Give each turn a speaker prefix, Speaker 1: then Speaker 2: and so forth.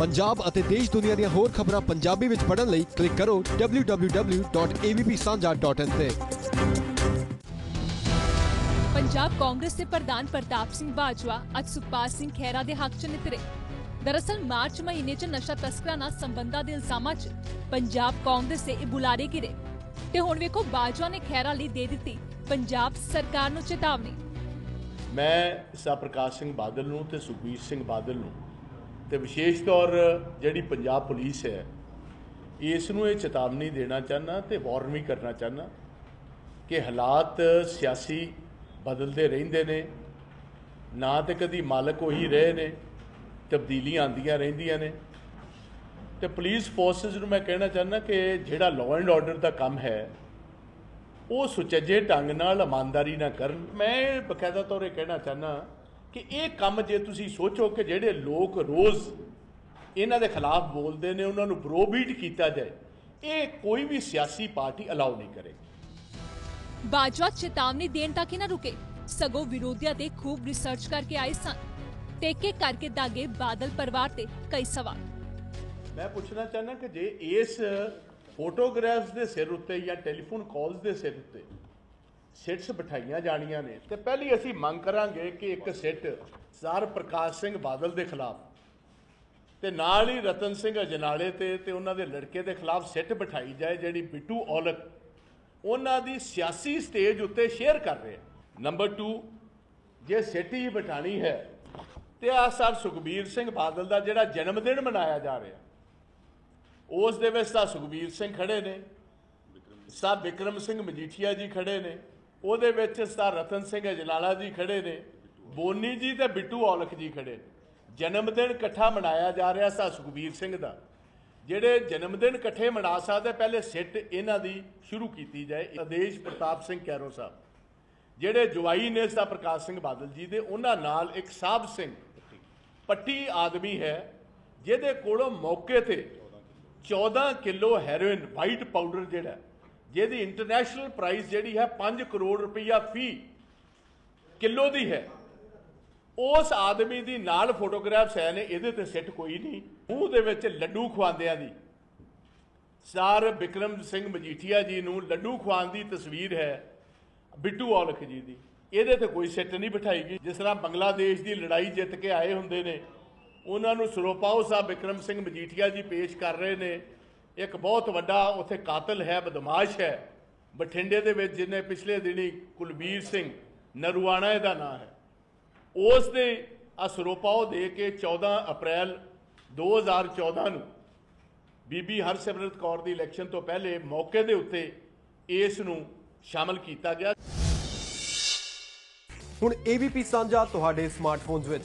Speaker 1: ਪੰਜਾਬ ਅਤੇ ਦੇਸ਼ ਦੁਨੀਆ ਦੀਆਂ ਹੋਰ ਖਬਰਾਂ ਪੰਜਾਬੀ ਵਿੱਚ ਪੜ੍ਹਨ ਲਈ ਕਲਿੱਕ ਕਰੋ www.avpsanja.in ਤੇ।
Speaker 2: ਪੰਜਾਬ ਕਾਂਗਰਸ ਦੇ ਪ੍ਰਧਾਨ ਪ੍ਰਤਾਪ ਸਿੰਘ ਬਾਜਵਾ ਅੱਜ ਸੁਖਪਾਲ ਸਿੰਘ ਖਹਿਰਾ ਦੇ ਹੱਕ 'ਚ ਨਿਤਰੇ। ਦਰਅਸਲ ਮਾਰਚ ਮਹੀਨੇ 'ਚ ਨਸ਼ਾ ਤਸਕਰਾਂ ਨਾਲ ਸੰਬੰਧਾਂ ਦੇ ਇਲਜ਼ਾਮਾਂ 'ਚ ਪੰਜਾਬ ਕਾਂਗਰਸ ਦੇ ਇਹ ਬੁਲਾਰੇ ਗਿਰੇ ਤੇ ਹੁਣ ਵੇਖੋ ਬਾਜਵਾ ਨੇ ਖਹਿਰਾ ਲਈ ਦੇ ਦਿੱਤੀ ਪੰਜਾਬ ਸਰਕਾਰ ਨੂੰ ਚੇਤਾਵਨੀ।
Speaker 3: ਮੈਂ ਸਾ ਪ੍ਰਕਾਸ਼ ਸਿੰਘ ਬਾਦਲ ਨੂੰ ਤੇ ਸੁਖਬੀਰ ਸਿੰਘ ਬਾਦਲ ਨੂੰ ਤੇ ਵਿਸ਼ੇਸ਼ ਤੌਰ ਜਿਹੜੀ ਪੰਜਾਬ ਪੁਲਿਸ ਹੈ ਇਸ ਨੂੰ ਇਹ ਚੇਤਾਵਨੀ ਦੇਣਾ ਚਾਹਨਾ ਤੇ ਵਾਰਨ ਵੀ ਕਰਨਾ ਚਾਹਨਾ ਕਿ ਹਾਲਾਤ ਸਿਆਸੀ ਬਦਲਦੇ ਰਹਿੰਦੇ ਨੇ, ਨਾ ਤੇ ਕਦੀ ਮਾਲਕ ਉਹੀ ਰਹੇ ਨੇ, ਤਬਦੀਲੀਆਂ ਆਉਂਦੀਆਂ ਰਹਿੰਦੀਆਂ ਨੇ। ਤੇ ਪੁਲਿਸ ਫੋਰਸਸ ਨੂੰ ਮੈਂ ਕਹਿਣਾ ਚਾਹੁੰਦਾ ਕਿ ਜਿਹੜਾ ਲਾਅ ਐਂਡ ਆਰਡਰ ਦਾ ਕੰਮ ਹੈ, ਉਹ ਸੁਚੱਜੇ ਢੰਗ ਨਾਲ ਇਮਾਨਦਾਰੀ ਨਾਲ ਕਰਨ। ਮੈਂ ਬਕਾਇਦਾ ਤੌਰ 'ਤੇ ਕਹਿਣਾ ਚਾਹੁੰਦਾ ਕਿ ਇਹ ਕੰਮ ਜੇ ਤੁਸੀਂ ਸੋਚੋ ਕਿ ਜਿਹੜੇ ਲੋਕ ਰੋਜ਼ ਇਹਨਾਂ ਦੇ ਖਿਲਾਫ ਬੋਲਦੇ ਨੇ ਉਹਨਾਂ ਨੂੰ ਬਰੋਬੀਟ ਕੀਤਾ ਜਾਏ ਇਹ ਕੋਈ ਵੀ ਸਿਆਸੀ ਪਾਰਟੀ ਅਲਾਉ ਨਹੀਂ ਕਰੇਗੀ
Speaker 2: ਬਾਜਵਾ ਚੇਤਾਵਨੀ ਦੇਣ ਤੱਕ ਹੀ ਨਾ ਰੁਕੇ। ਸਗੋਂ ਵਿਰੋਧੀਆਂ ਤੇ ਖੂਬ ਰਿਸਰਚ ਕਰਕੇ ਆਏ ਸਨ। ਇੱਕ ਕਰਕੇ ਦਾਗੇ ਬਾਦਲ ਪਰਿਵਾਰ ਤੇ ਕਈ ਸਵਾਲ।
Speaker 3: ਮੈਂ ਪੁੱਛਣਾ ਚਾਹੁੰਦਾ ਕਿ ਜੇ ਇਸ ਫੋਟੋਗ੍ਰਾਫਸ ਦੇ ਸਿਰ ਉੱਤੇ ਜਾਂ ਟੈਲੀਫੋਨ ਕਾਲਸ ਦੇ ਸਿਰ ਉੱਤੇ ਸਿਟਸ ਬਿਠਾਈਆਂ ਜਾਣੀਆਂ ਨੇ। ਤੇ ਪਹਿਲੀ ਅਸੀਂ ਮੰਗ ਕਰਾਂਗੇ ਕਿ ਇੱਕ ਸਿੱਟ ਸਰ ਪ੍ਰਕਾਸ਼ ਸਿੰਘ ਬਾਦਲ ਦੇ ਖਿਲਾਫ ਤੇ ਨਾਲ ਹੀ ਰਤਨ ਸਿੰਘ ਅਜਨਾਲੇ ਤੇ ਤੇ ਉਹਨਾਂ ਦੇ ਲੜਕੇ ਦੇ ਖਿਲਾਫ ਸਿੱਟ ਬਿਠਾਈ ਜਾਏ, ਜਿਹੜੀ ਬਿੱਟੂ ਔਲਖ ਉਹਨਾਂ ਦੀ ਸਿਆਸੀ ਸਟੇਜ ਉੱਤੇ ਸ਼ੇਅਰ ਕਰ ਰਹੇ ਨੰਬਰ 2 ਜੇ ਸਿੱਟ ਹੀ ਬਿਠਾਣੀ ਹੈ ਤੇ ਆ ਸਰ ਸੁਖਬੀਰ ਸਿੰਘ ਬਾਦਲ ਦਾ ਜਿਹੜਾ ਜਨਮ ਦਿਨ ਮਨਾਇਆ ਜਾ ਰਿਹਾ, ਉਸ ਦੇ ਵਿੱਚ ਤਾਂ ਸੁਖਬੀਰ ਸਿੰਘ ਖੜੇ ਨੇ, ਸਰ ਵਿਕਰਮ ਸਿੰਘ ਮਜੀਠੀਆ ਜੀ ਖੜੇ ਨੇ ਉਹਦੇ ਵਿੱਚ ਸਰ ਰਤਨ ਸਿੰਘ ਅਜਨਾਲਾ ਜੀ ਖੜੇ ਨੇ, ਬੋਨੀ ਜੀ ਤੇ ਬਿੱਟੂ ਔਲਖ ਜੀ ਖੜੇ ਨੇ। ਜਨਮ ਦਿਨ ਇਕੱਠਾ ਮਨਾਇਆ ਜਾ ਰਿਹਾ ਸਾ ਸੁਖਬੀਰ ਸਿੰਘ ਦਾ। ਜਿਹੜੇ ਜਨਮ ਦਿਨ ਇਕੱਠੇ ਮਨਾ ਸਕਦੇ, ਪਹਿਲੇ ਸਿੱਟ ਇਹਨਾਂ ਦੀ ਸ਼ੁਰੂ ਕੀਤੀ ਜਾਏ। ਆਦੇਸ਼ ਪ੍ਰਤਾਪ ਸਿੰਘ ਕੈਰੋ ਸਾਹਿਬ। ਜਿਹੜੇ ਜਵਾਈ ਨੇ ਸਾ ਪ੍ਰਕਾਸ਼ ਸਿੰਘ ਬਾਦਲ ਜੀ ਦੇ, ਉਹਨਾਂ ਨਾਲ ਇੱਕ ਸਾਹਿਬ ਸਿੰਘ ਪੱਟੀ ਆਦਮੀ ਹੈ, ਜਿਹਦੇ ਕੋਲੋਂ ਮੌਕੇ ਤੇ 14 ਕਿਲੋ ਹੈਰੋਇਨ ਵਾਈਟ ਪਾਊਡਰ ਜਿਹੜਾ ਜਿਹਦੀ ਇੰਟਰਨੈਸ਼ਨਲ ਪ੍ਰਾਈਸ ਜਿਹੜੀ ਹੈ 5 ਕਰੋੜ ਰੁਪਈਆ ਫੀ ਕਿਲੋ ਦੀ ਹੈ। ਉਸ ਆਦਮੀ ਦੀ ਨਾਲ ਫੋਟੋਗ੍ਰਾਫਸ ਹੈ ਨੇ, ਇਹਦੇ ਤੇ ਸਿੱਟ ਕੋਈ ਨਹੀਂ। ਮੂੰਹ ਦੇ ਵਿੱਚ ਲੱਡੂ ਖਵਾਉਂਦਿਆਂ ਦੀ। ਸਰ ਬਿਕਰਮ ਸਿੰਘ ਮਜੀਠੀਆ ਜੀ ਨੂੰ ਲੱਡੂ ਖਵਾਉਣ ਦੀ ਤਸਵੀਰ ਹੈ ਬਿੱਟੂ ਔਲਖ ਜੀ ਦੀ। ਇਹਦੇ ਤੇ ਕੋਈ ਸਿੱਟ ਨਹੀਂ ਬਿਠਾਈ ਗਈ ਜਿਸ ਤਰ੍ਹਾਂ ਬੰਗਲਾਦੇਸ਼ ਦੀ ਲੜਾਈ ਜਿੱਤ ਕੇ ਆਏ ਹੁੰਦੇ ਨੇ, ਉਹਨਾਂ ਨੂੰ ਸਰੋਪਾਓ ਸਾਹਿਬ ਬਿਕਰਮ ਸਿੰਘ ਮਜੀਠੀਆ ਜੀ ਪੇਸ਼ ਕਰ ਰਹੇ ਨੇ। ਇੱਕ ਬਹੁਤ ਵੱਡਾ ਉੱਥੇ ਕਾਤਲ ਹੈ, ਬਦਮਾਸ਼ ਹੈ। ਬਠਿੰਡੇ ਦੇ ਵਿੱਚ ਜਿਹਨੇ ਪਿਛਲੇ ਦਿਨੀ ਕੁਲਬੀਰ ਸਿੰਘ ਨਰੂਆਣਾ ਇਹਦਾ ਨਾਂ ਹੈ। ਉਸ ਦੇ ਆ ਸਰੋਪਾਓ ਦੇ ਕੇ 14 ਅਪ੍ਰੈਲ 2014 ਨੂੰ ਬੀਬੀ ਹਰਸਿਮਰਤ ਕੌਰ ਦੀ ਇਲੈਕਸ਼ਨ ਤੋਂ ਪਹਿਲੇ ਮੌਕੇ ਦੇ ਉੱਤੇ ਇਸ ਨੂੰ ਸ਼ਾਮਲ ਕੀਤਾ ਗਿਆ।
Speaker 1: ਹੁਣ AVP ਸਾਂਝਾ ਤੁਹਾਡੇ ਸਮਾਰਟਫੋਨਸ ਵਿੱਚ।